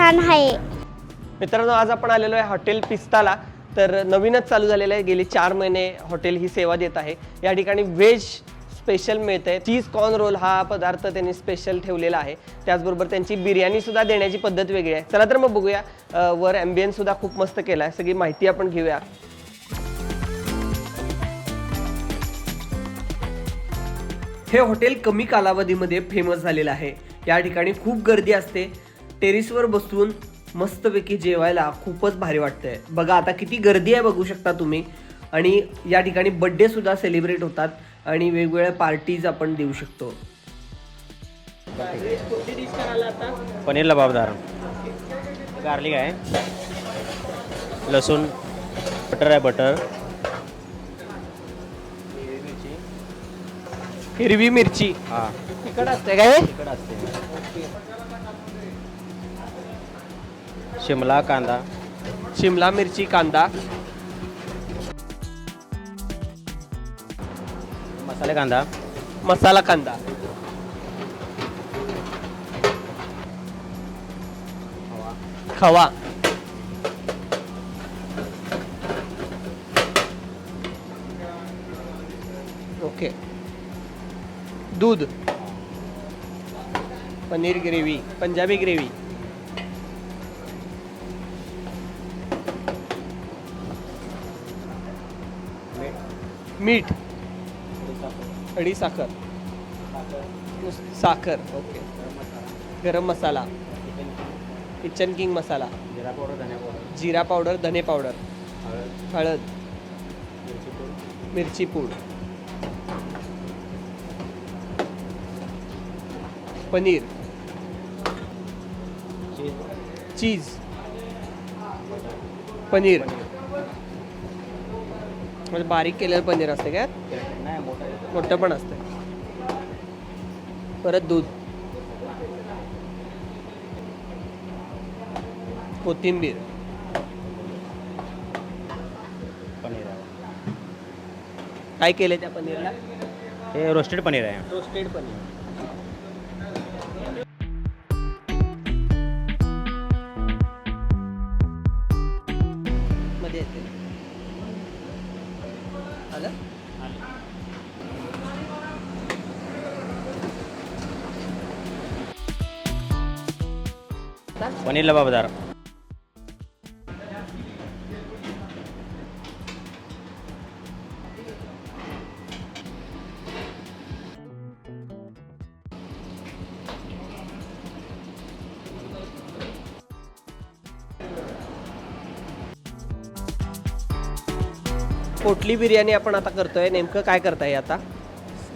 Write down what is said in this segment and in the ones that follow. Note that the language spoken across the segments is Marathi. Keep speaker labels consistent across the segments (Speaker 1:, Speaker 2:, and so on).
Speaker 1: छान आहे.
Speaker 2: मित्रांनो आज आपण आलेलो आहे हॉटेल पिस्ताला. तर नवीनच चालू झालेलं आहे. गेली चार महिने हॉटेल ही सेवा देत आहे. या ठिकाणी व्हेज स्पेशल मिळते चीज कॉर्न रोल हा पदार्थ त्यांनी स्पेशल ठेवलेला आहे. त्याचबरोबर त्यांची बिर्याणी सुद्धा देण्याची पद्धत वेगळी आहे. चला तर मग बघूया. वर ॲम्बियन्स सुद्धा खूप मस्त केला आहे सगळी माहिती आपण घेऊया. हे हॉटेल कमी कालावधीमध्ये फेमस झालेलं आहे. या ठिकाणी खूप गर्दी असते. टेरिसवर बसून मस्तपैकी जेवायला खूपच भारी वाटतंय. बघा आता किती गर्दी आहे बघू शकता तुम्ही. आणि या ठिकाणी बड्डे सुद्धा सेलिब्रेट होतात आणि वेगवेगळ्या पार्टीज आपण देऊ शकतो.
Speaker 3: पनीर लबाबदार गार्लिक आहे. लसूण बटर आहे बटर.
Speaker 2: हिरवी मिरची.
Speaker 3: हां.
Speaker 2: तिखट असते काय
Speaker 3: तिखट असते शिमला कांदा.
Speaker 2: शिमला मिरची कांदा.
Speaker 3: मसाले कांदा.
Speaker 2: मसाला कांदा. खवा. ओके. दूध. Paneer gravy Punjabi gravy. मीठ. खडी साखर. साखर okay. Garam masala. Kitchen king masala.
Speaker 3: जिरा पावडर धनिया पावडर.
Speaker 2: जिरा पावडर धने पावडर.
Speaker 3: हळद. मिरची पूड.
Speaker 2: पनीर.
Speaker 3: चीज.
Speaker 2: चीज. पनीर. म्हणजे बारीक केलेलं पनीर असते काय?
Speaker 3: नाही मोठं
Speaker 2: पण असतं. परत दूध. कोथिंबीर.
Speaker 3: पनीर आहे
Speaker 2: काय केलं त्या पनीरला?
Speaker 3: हे रोस्टेड पनीर आहे.
Speaker 2: रोस्टेड पनीर.
Speaker 3: पनीर लबाबदार
Speaker 2: पोटली बिर्याणी आपण आता करतोय. नेमकं काय करताय आता?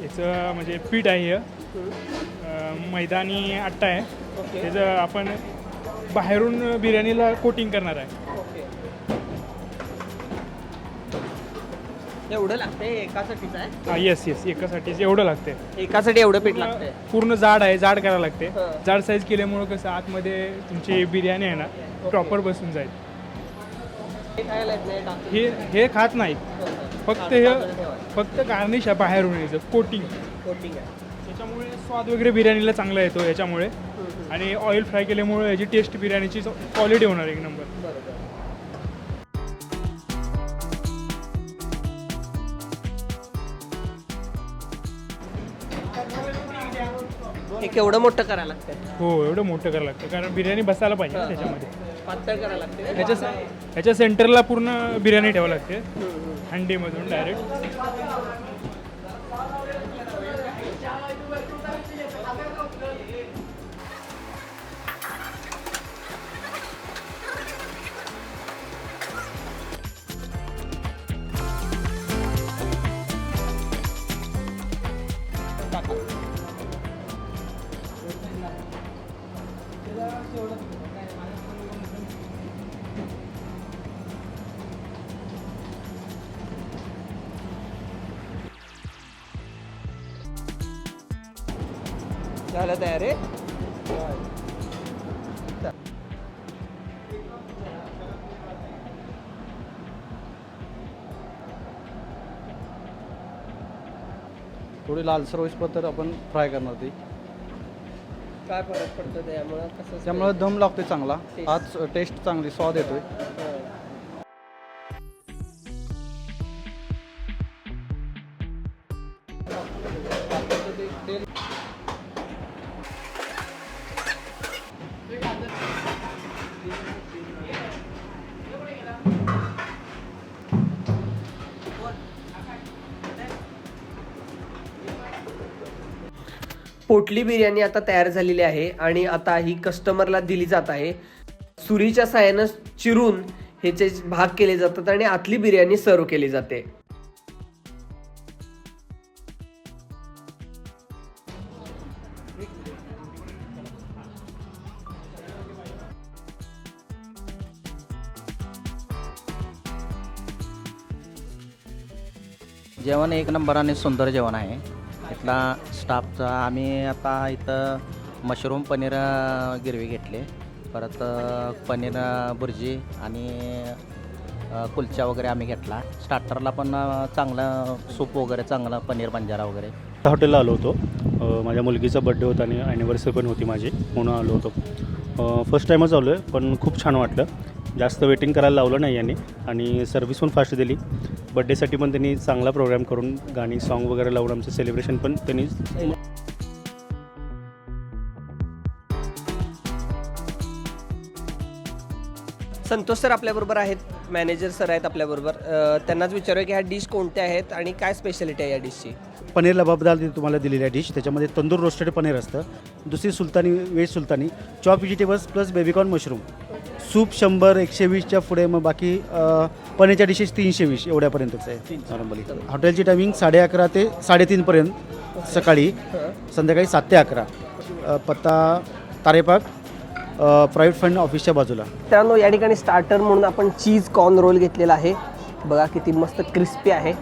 Speaker 4: याचं म्हणजे पीठ आहे हे. अं, मैदा आणि आट्टा आहे. त्याचं आपण बाहेरून बिर्याणीला कोटिंग करणार आहे.
Speaker 2: एवढं लागतंय एकासाठीच आहे?
Speaker 4: हा येस येस एकासाठीच. एवढं लागते
Speaker 2: एकासाठी एवढं पीठ लागतंय?
Speaker 4: पूर्ण जाड आहे जाड करायला लागते
Speaker 2: हां.
Speaker 4: जाड साईज केल्यामुळं कसं आतमध्ये तुमची बिर्याणी आहे ना प्रॉपर बसून जाईल.
Speaker 2: हे खायला येत नाही टाकून.
Speaker 4: हे हे खात नाही फक्त हे फक्त गार्निश आहे बाहेरून यायचं कोटिंग
Speaker 2: कोटिंग आहे.
Speaker 4: त्याच्यामुळे स्वाद वगैरे बिर्याणीला चांगला येतो याच्यामुळे. आणि ऑइल फ्राय केल्यामुळे याची टेस्ट बिर्याणीची क्वालिटी होणार एक नंबर
Speaker 2: हे केवढं मोठं करायला लागतंय.
Speaker 4: हो एवढं मोठं करायला लागतं कारण बिर्याणी बसायला पाहिजे ना त्याच्यामध्ये.
Speaker 2: पातळ करायला लागते
Speaker 4: ह्याच्या ह्याच्या सेंटरला पूर्ण बिर्याणी ठेवावी लागते. हंडीमधून डायरेक्ट
Speaker 2: झालं तयार आहे
Speaker 5: थोडी लालसर होईपर्यंत आपण फ्राय करणार ती.
Speaker 2: काय फरक पडतो त्यामुळं? कसं
Speaker 1: त्यामुळे दम लागतोय चांगला. आज टेस्ट चांगली स्वाद येतोय.
Speaker 2: पोटली बिर्याणी आता तयार झालेली आहे आणि आता ही कस्टमरला दिली जात आहे. सुरीच्या साहाय्यानं चिरून ह्याचे भाग केले जातात आणि आतली बिर्याणी सर्व केली जाते.
Speaker 5: जेवण एक नंबर आणि सुंदर जेवण आहे. इथला स्टाफचा आम्ही आता इथं मशरूम पनीर गिरवी घेतले. परत पनीर भुर्जी आणि कुलचा वगैरे आम्ही घेतला. स्टार्टरला पण चांगला चांगलं सूप वगैरे चांगलं पनीर बंजारा वगैरे.
Speaker 6: हॉटेलला आलो होतो. माझ्या मुलगीचा बड्डे होता आणि ॲनिव्हर्सरी पण होती माझी म्हणून आलो होतो. फर्स्ट टाईमच आलो आहे पण खूप छान वाटलं. जास्त वेटिंग करायला लावलं नाही यांनी आणि सर्व्हिस पण फास्ट दिली. बड्डेसाठी पण त्यांनी चांगला प्रोग्राम करून गाणी सॉन्ग वगैरे लावून आमचं सेलिब्रेशन पण त्यांनी
Speaker 2: संतोष सर आपल्याबरोबर आहेत मॅनेजर सर आहेत आपल्याबरोबर. त्यांनाच विचारूया की ह्या डिश कोणत्या आहेत आणि काय स्पेशालिटी आहे या डिशची
Speaker 7: पनीर लबाबदार ती तुम्हाला दिलेली आहे डिश त्याच्यामध्ये तंदूर रोस्टेड पनीर असतं दुसरी सुलतानी veg सुलतानी chop vegetables plus baby corn mushroom soup शंभर एकशे वीसच्या पुढे मग बाकी पनीरच्या डिशेस तीनशे वीस एवढ्यापर्यंतच आहे. नॉर्मली. हॉटेलची टायमिंग साडे अकरा ते साडेतीनपर्यंत सकाळी संध्याकाळी सात ते अकरा. पत्ता तारेपाक प्रायव्हेट फंड ऑफिसच्या बाजूला.
Speaker 2: मित्रांनो या ठिकाणी स्टार्टर म्हणून आपण चीज कॉर्न रोल घेतलेला आहे. बघा किती मस्त क्रिस्पी आहे.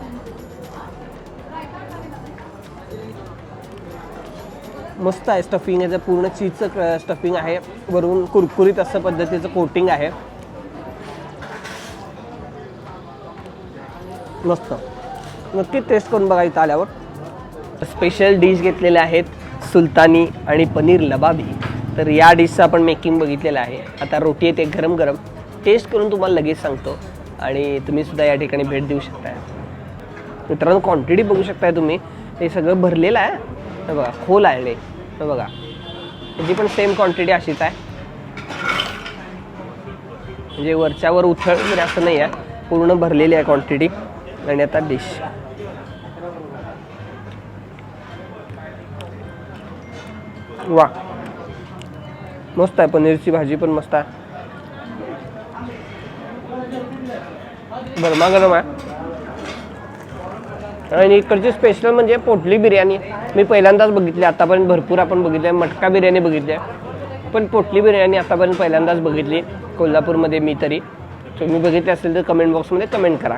Speaker 2: मस्त आहे स्टफिंग याचं पूर्ण चीजचं स्टफिंग आहे. वरून कुरकुरीत असं पद्धतीचं कोटिंग आहे. मस्त. नक्कीच टेस्ट करून बघा इथं आल्यावर. स्पेशल डिश घेतलेल्या आहेत सुलतानी आणि पनीर लबाबी. तर या डिशचं आपण मेकिंग बघितलेलं आहे. आता रोटी येते गरम गरम टेस्ट करून तुम्हाला लगेच सांगतो. आणि तुम्ही सुद्धा या ठिकाणी भेट देऊ शकताय. मित्रांनो क्वांटिटी बघू शकताय तुम्ही. हे सगळं भरलेलं आहे. बघा खोल आहे हे बघा. त्याची पण सेम क्वांटिटी अशीच आहे. म्हणजे वरच्यावर उथळ वगैरे असं नाही आहे पूर्ण भरलेली आहे क्वांटिटी आणि आता डिश वा मस्त आहे पनीरची भाजी पण मस्त आहे. गरमागरम आहे आणि इकडची स्पेशल म्हणजे पोटली बिर्याणी. मी पहिल्यांदाच बघितली आतापर्यंत भरपूर आपण बघितलं आहे मटका बिर्याणी बघितली आहे पण पोटली बिर्याणी आतापर्यंत पहिल्यांदाच बघितली. कोल्हापूरमध्ये मी तरी. तुम्ही बघितली असेल तर कमेंट बॉक्समध्ये कमेंट करा.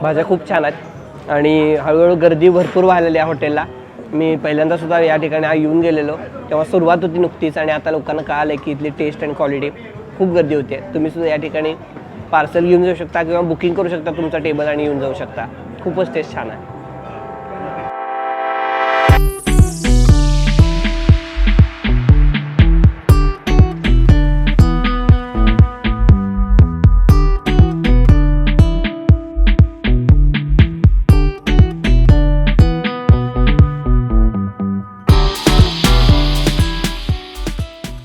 Speaker 2: भाज्या खूप छान आहेत. आणि हळूहळू गर्दी भरपूर व्हायलेली आहे हॉटेलला. मी पहिल्यांदासुद्धा या ठिकाणी येऊन गेलेलो. तेव्हा सुरुवात होती नुकतीच आणि आता लोकांना कळालं की इथली टेस्ट अँड क्वालिटी खूप गर्दी होते तुम्हीसुद्धा या ठिकाणी पार्सल घेऊन जाऊ शकता किंवा बुकिंग करू शकता तुमचा टेबल आणि येऊन जाऊ शकता. खूपच टेस्ट छान आहे.